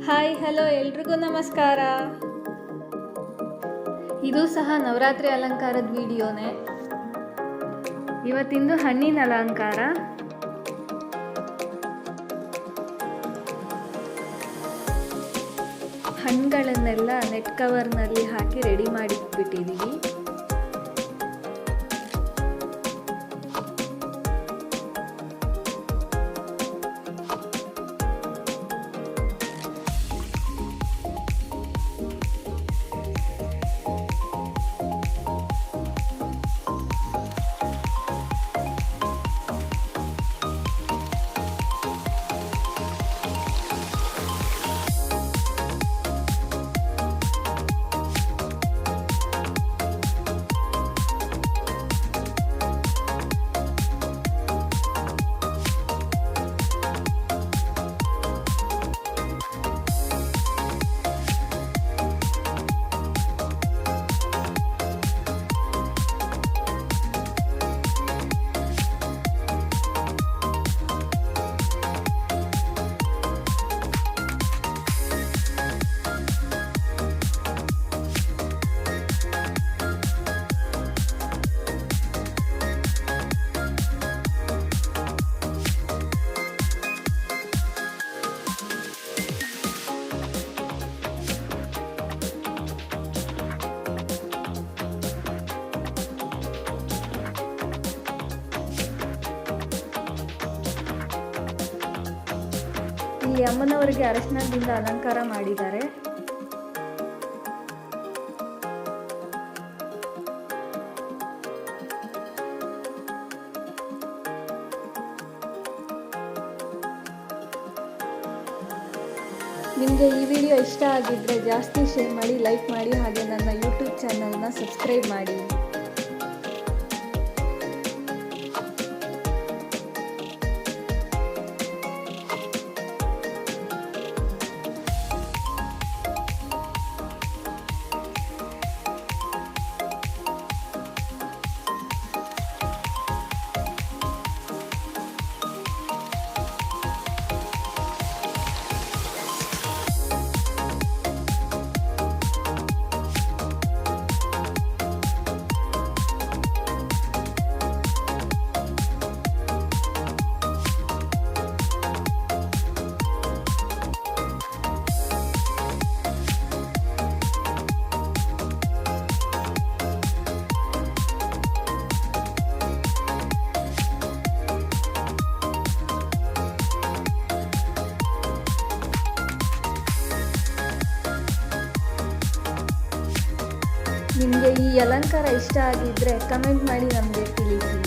Hi hello ಎಲ್ರಿಗೂ ನಮಸ್ಕಾರ. ಇದು ಸಹ ನವರಾತ್ರಿ ಅಲಂಕಾರದ ವಿಡಿಯೋನೇ. ಇವತ್ತಿಂದು ಹಣ್ಣಿನ ಅಲಂಕಾರ. ಹಣ್ಣುಗಳನ್ನೆಲ್ಲ ನೆಟ್ ಕವರ್ನಲ್ಲಿ ಹಾಕಿ ರೆಡಿ ಮಾಡಿಟ್ಬಿಟ್ಟಿದ್ದೀವಿ ಇಲ್ಲಿ ಅಮ್ಮನವರಿಗೆ ಅರಶಿನದಿಂದ ಅಲಂಕಾರ ಮಾಡಿದ್ದಾರೆ. ನಿಮಗೆ ಈ ವಿಡಿಯೋ ಇಷ್ಟ ಆಗಿದ್ದರೆ ಜಾಸ್ತಿ ಶೇರ್ ಮಾಡಿ, ಲೈಕ್ ಮಾಡಿ ಹಾಗೆ ನನ್ನ ಯೂಟ್ಯೂಬ್ ಚಾನಲ್ನ ಸಬ್ಸ್ಕ್ರೈಬ್ ಮಾಡಿ. ನಿಮಗೆ ಈ ಅಲಂಕಾರ ಇಷ್ಟ ಆಗಿದ್ರೆ ಕಮೆಂಟ್ ಮಾಡಿ ನಮಗೆ ತಿಳಿಸಿ.